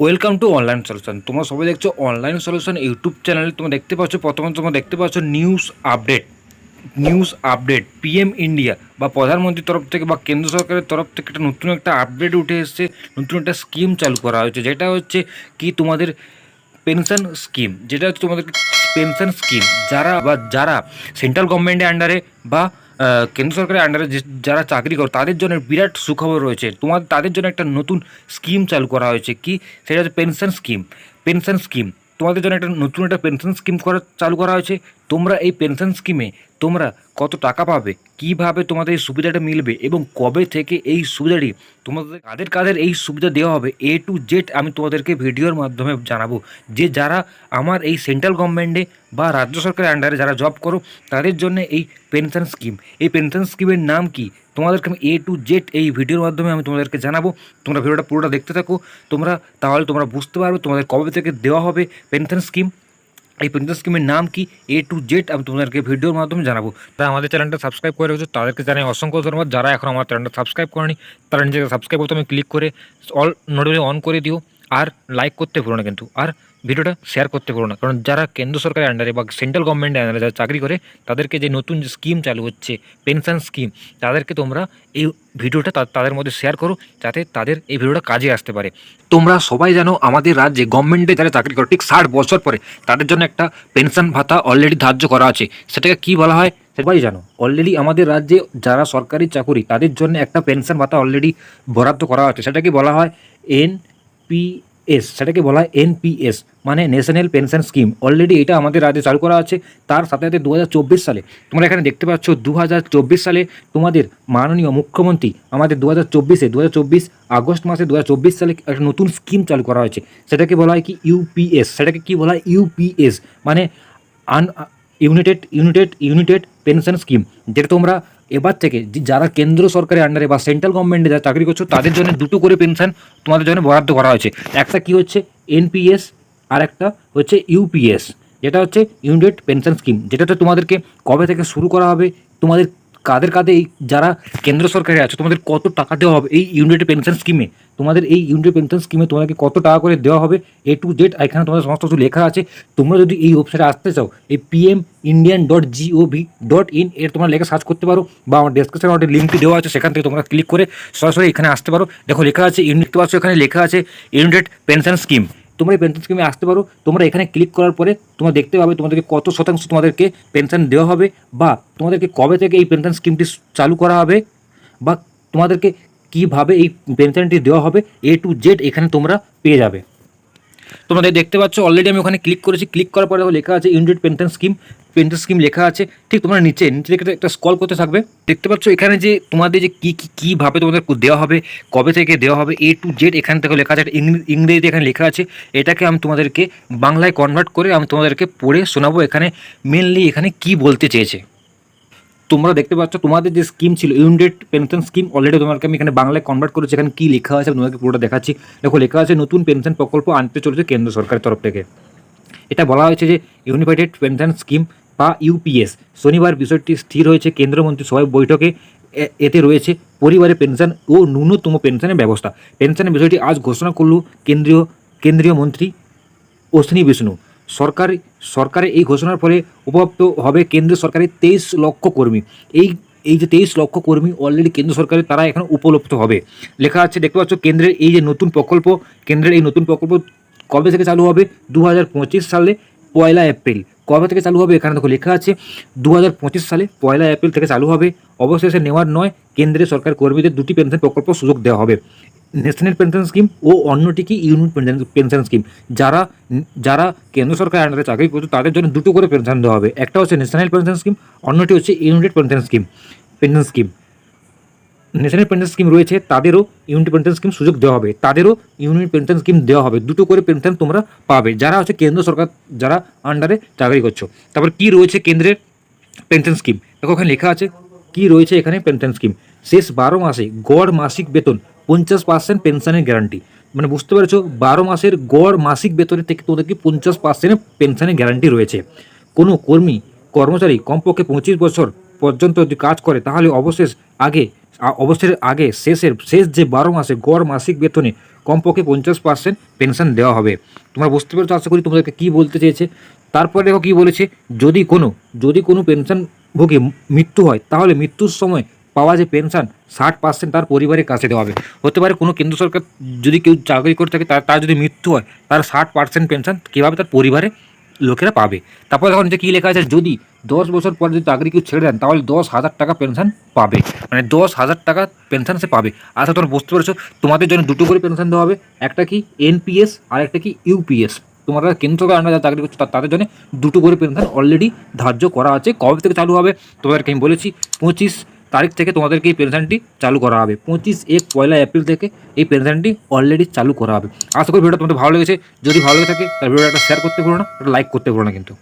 Welcome to online solution তোমরা সবাই দেখছ অনলাইন সলিউশন ইউটিউব চ্যানেলে তোমরা দেখতে পাচ্ছ প্রথমে তোমরা দেখতে পাচ্ছ news update news update PM India বা প্রধানমন্ত্রীর তরফ থেকে বা কেন্দ্র সরকারের তরফ থেকে একটা নতুন একটা আপডেট উঠে এসেছে, নতুন একটা স্কিম চালু করা হয়েছে। যেটা হচ্ছে কি তোমাদের পেনশন স্কিম যেটা হচ্ছে তোমাদের পেনশন স্কিম যারা বা যারা সেন্ট্রাল গভর্নমেন্টের আন্ডারে বা কেন্দ্র সরকারের আন্ডারে যারা চাকরি করে, তাদের জন্য বিরাট সুখবর রয়েছে। তোমাদের তাদের জন্য একটা নতুন স্কিম চালু করা হয়েছে। কি? সেটা হচ্ছে পেনশন স্কিম পেনশন স্কিম তোমাদের জন্য একটা নতুন একটা পেনশন স্কিম করা, চালু করা হয়েছে। তোমরা এই পেনশন স্কিমে তোমরা কত টাকা পাবে? কীভাবে তোমাদের এই সুবিধাটা মিলবে? এবং কবে থেকে এই সুবিধাটি তোমাদের কাদের কাদের এই সুবিধা দেওয়া হবে? এ টু জেড আমি তোমাদেরকে ভিডিওর মাধ্যমে জানাব। যে যারা আমার এই সেন্ট্রাল গভর্নমেন্টে বা রাজ্য সরকারের আন্ডারে যারা জব করো, তাদের জন্য এই পেনশন স্কিম এই পেনশন স্কিমের নাম কি? তোমাদেরকে আমি এ টু জেড এই ভিডিওর মাধ্যমে আমি তোমাদেরকে জানাব। তোমরা ভিডিওটা পুরোটা দেখতে থাকো। তোমরা তাহলে তোমরা বুঝতে পারবে তোমাদের কবে থেকে দেওয়া হবে পেনশন স্কিম এই পেনশন স্কিমের নাম কি? এ টু জেড আমি তোমাদেরকে ভিডিওর মাধ্যমে জানাব। তারা আমাদের চ্যানেলটা সাবস্ক্রাইব করে রেখেছো, তাদেরকে জানাই অসংখ্য ধন্যবাদ। যারা এখন আমার চ্যানেলটা সাবস্ক্রাইব করেনি, তারা নিজেকে সাবস্ক্রাইব আমি ক্লিক করে অল নোটিফিকেশন অন করে দিও। আর লাইক করতে ভুলো না কিন্তু। আর ভিডিওটা শেয়ার করতে পারো না। কারণ যারা কেন্দ্র সরকারের আন্ডারে বা সেন্ট্রাল গভর্নমেন্টের আন্ডারে যারা চাকরি করে, তাদেরকে যে নতুন যে স্কিম চালু হচ্ছে পেনশন স্কিম তাদেরকে তোমরা এই ভিডিওটা তাদের মধ্যে শেয়ার করো, যাতে তাদের এই ভিডিওটা কাজে আসতে পারে। তোমরা সবাই জানো আমাদের রাজ্যে গভর্নমেন্টে যারা চাকরি করে, ঠিক ষাট বছর পরে তাদের জন্য একটা পেনশন ভাতা অলরেডি ধার্য করা আছে। সেটাকে কি বলা হয়? সবাই জানো অলরেডি আমাদের রাজ্যে যারা সরকারি চাকুরি, তাদের জন্য একটা পেনশন ভাতা অলরেডি বরাদ্দ করা আছে। সেটাকে বলা হয় এন পি এস সেটাকে বলা হয় এনপিএস মানে ন্যাশনাল পেনশন স্কিম অলরেডি এটা আমাদের রাজ্যে চালু করা আছে, তার সাথে সাথে দু হাজার চব্বিশ সালে, তোমরা এখানে দেখতে পাচ্ছ দু হাজার চব্বিশ সালে তোমাদের মাননীয় মুখ্যমন্ত্রী আমাদের দু হাজার চব্বিশে, দুহাজার চব্বিশ আগস্ট মাসে দু হাজার চব্বিশ সালে একটা নতুন স্কিম চালু করা হয়েছে। সেটাকে বলা হয় কি? ইউপিএস সেটাকে কি বলা হয়? ইউপিএস মানে an united united united pension scheme যেটা তোমরা এবার থেকে যারা কেন্দ্র সরকারের আন্ডারে বা সেন্ট্রাল গভর্নমেন্টে যারা চাকরি করছ, তাদের জন্য দুটো করে পেনশন তোমাদের জন্য বরাদ্দ করা হয়েছে। একটা কি হচ্ছে? এনপিএস আর একটা হচ্ছে ইউপিএস যেটা হচ্ছে ইউনিটেড পেনশন স্কিম যেটাতে তোমাদেরকে কবে থেকে শুরু করা হবে, তোমাদের কাদের কাদের এই যারা কেন্দ্র সরকারে আছে, তোমাদের কত টাকা দেওয়া হবে এই ইউনিটেড পেনশন স্কিমে তোমাদের এই ইউনিটেড পেনশন স্কিমে তোমাদেরকে কত টাকা করে দেওয়া হবে? এ টু জেড এখানে তোমাদের সমস্ত কিছু লেখা আছে। তোমরা যদি এই ওয়েবসাইটে আসতে চাও, এই PM Indian dot GOV dot in এর তোমরা লেখা সার্চ করতে পারো বা আমার ডেসক্রিপশনে একটা লিঙ্কটি দেওয়া আছে, সেখান থেকে তোমরা ক্লিক করে সরাসরি এখানে আসতে পারো। দেখো লেখা আছে ইউনিট পাচ্ছ? এখানে লেখা আছে ইউনিটেড পেনশন স্কিম তোমরা এই পেনশন স্কিমে আসতে পারো। তোমরা এখানে ক্লিক করার পরে তোমরা দেখতে পাবে তোমাদেরকে কত শতাংশ তোমাদেরকে পেনশন দেওয়া হবে বা তোমাদেরকে কবে থেকে এই পেনশন স্কিমটি চালু করা হবে বা তোমাদেরকে কীভাবে এই পেনশনটি দেওয়া হবে এ টু জেড এখানে তোমরা পেয়ে যাবে। তোমাদের দেখতে পাচ্ছ অলরেডি আমি ওখানে ক্লিক করেছি। ক্লিক করার পরে লেখা আছে united pension scheme pension scheme লেখা আছে, ঠিক তোমরা নিচে নিচে থেকে একটা স্কল করতে থাকবে। দেখতে পাচ্ছ এখানে যে তোমাদের যে কী কী কীভাবে তোমাদের দেওয়া হবে, কবে থেকে দেওয়া হবে এ টু জেড এখান থেকে লেখা আছে ইংরেজিতে এখানে লেখা আছে। এটাকে আমি তোমাদেরকে বাংলায় কনভার্ট করে আমি তোমাদেরকে পড়ে শোনাবো এখানে মেনলি এখানে কি বলতে চেয়েছে। তোমরা দেখতে পাচ্ছ তোমাদের যে স্কিম ছিল ইউনিটেড পেনশন স্কিম অলরেডি তোমাকে আমি এখানে বাংলায় কনভার্ট করেছি, এখানে কী লেখা আছে তোমাকে পুরোটা দেখাচ্ছি। দেখো লেখা আছে, নতুন পেনশন প্রকল্প আনতে চলেছে কেন্দ্র সরকারের তরফ থেকে। এটা বলা হয়েছে যে ইউনিফাইটেড পেনশন স্কিম বা ইউপিএস শনিবার বিষয়টি স্থির হয়েছে, কেন্দ্রমন্ত্রী সবাই বৈঠকে। এতে রয়েছে পরিবারের পেনশন ও ন্যূনতম পেনশনের ব্যবস্থা। পেনশনের বিষয়টি আজ ঘোষণা করল কেন্দ্রীয় কেন্দ্রীয় মন্ত্রী অশ্বিনী বিষ্ণু। সরকারি সরকারের এই ঘোষণার ফলে উপভোক্ত হবে কেন্দ্র সরকারের তেইশ লক্ষ কর্মী। এই এই যে তেইশ লক্ষ কর্মী অলরেডি কেন্দ্র সরকারের তারা এখানে উপলব্ধ হবে। লেখা আছে, দেখতে পাচ্ছ কেন্দ্রের এই যে নতুন প্রকল্প, কেন্দ্রের এই নতুন প্রকল্প কবে থেকে চালু হবে? দু হাজার পঁচিশ সালে, পয়লা এপ্রিল। কবে থেকে চালু হবে এখানে দেখো লেখা আছে দু হাজার পঁচিশ সালে পয়লা এপ্রিল থেকে চালু হবে। অবশেষে নেওয়ার নয় কেন্দ্রের সরকার কর্মীদের দুটি পেনশন প্রকল্প সুযোগ দেওয়া হবে। ন্যাশনাল পেনশন স্কিম ও অন্যটি কি ইউনিট পেনশন স্কিম যারা যারা কেন্দ্র সরকার আন্ডারে চাকরি করছে, তাদের জন্য দুটো করে পেনশন দেওয়া হবে। একটা হচ্ছে ন্যাশনাল পেনশন স্কিম অন্যটি হচ্ছে united pension scheme pension scheme national pension scheme রয়েছে, তাদেরও ইউনিট পেনশন স্কিম সুযোগ দেওয়া হবে। তাদেরও ইউনিট পেনশন স্কিম দেওয়া হবে। দুটো করে পেনশন তোমরা পাবে। যারা হচ্ছে কেন্দ্র সরকার, যারা আন্ডারে চাকরি করছ। তারপর কি রয়েছে কেন্দ্রের পেনশন স্কিম দেখো, ওখানে লেখা আছে, কি রয়েছে এখানে পেনশন স্কিম শেষ বারো মাসে গড় মাসিক বেতন পঞ্চাশ পার্সেন্ট পেনশনের গ্যারান্টি মানে বুঝতে পেরেছ, বারো মাসের গড় মাসিক বেতনের থেকে তোমাদেরকে পঞ্চাশ পার্সেন্ট পেনশনের গ্যারান্টি রয়েছে। কোনো কর্মী, কর্মচারী কমপক্ষে পঁচিশ বছর পর্যন্ত যদি কাজ করে, তাহলে অবশেষ আগে অবসরের আগে শেষের, শেষ যে বারো মাসে গড় মাসিক বেতনে কমপক্ষে পঞ্চাশ পার্সেন্ট পেনশন দেওয়া হবে। তোমরা বুঝতে পেরেছ, আশা করি তোমাদেরকে কী বলতে চেয়েছে? তারপরে দেখো কী বলেছে, যদি কোনো যদি কোনো পেনশনভোগী মৃত্যু হয়, তাহলে মৃত্যুর সময় পাওয়া যে পেনশন ষাট পার্সেন্ট তার পরিবারের কাছে দেওয়া হবে। হতে পারে কোনো কেন্দ্র সরকার যদি কেউ চাকরি করে থাকে, তার তার যদি মৃত্যু হয়, তার ষাট পার্সেন্ট পেনশন কীভাবে তার পরিবারে লোকেরা পাবে। তারপর দেখো নিচে কী লেখা আছে? যদি দশ বছর পর যদি চাকরি কেউ ছেড়ে দেন, তাহলে দশ হাজার টাকা পেনশন পাবে। মানে দশ হাজার টাকা পেনশন সে পাবে। আচ্ছা তোমরা বুঝতে পেরেছ? তোমাদের জন্য দুটো করে পেনশন দেওয়া হবে। একটা কি এনপিএস আর একটা কি ইউপিএস তোমরা কেন্দ্র সরকার যারা চাকরি করছ তাদের জন্য দুটো করে পেনশন অলরেডি ধার্য করা আছে। কবে থেকে চালু হবে? তোমাদেরকে আমি বলেছি, পঁচিশ তারিখ থেকে তোমাদেরকে এই পেনশনটি চালু করা হবে। পঁচিশ এক পয়লা এপ্রিল থেকে এই পেনশনটি অলরেডি চালু করা হবে। আশা করি ভিডিওটা তোমাদের ভালো লেগেছে। যদি ভালো লেগে থাকে তাহলে ভিডিওটা একটা শেয়ার করতে পারো না, একটা লাইক করতে পারো না কিন্তু।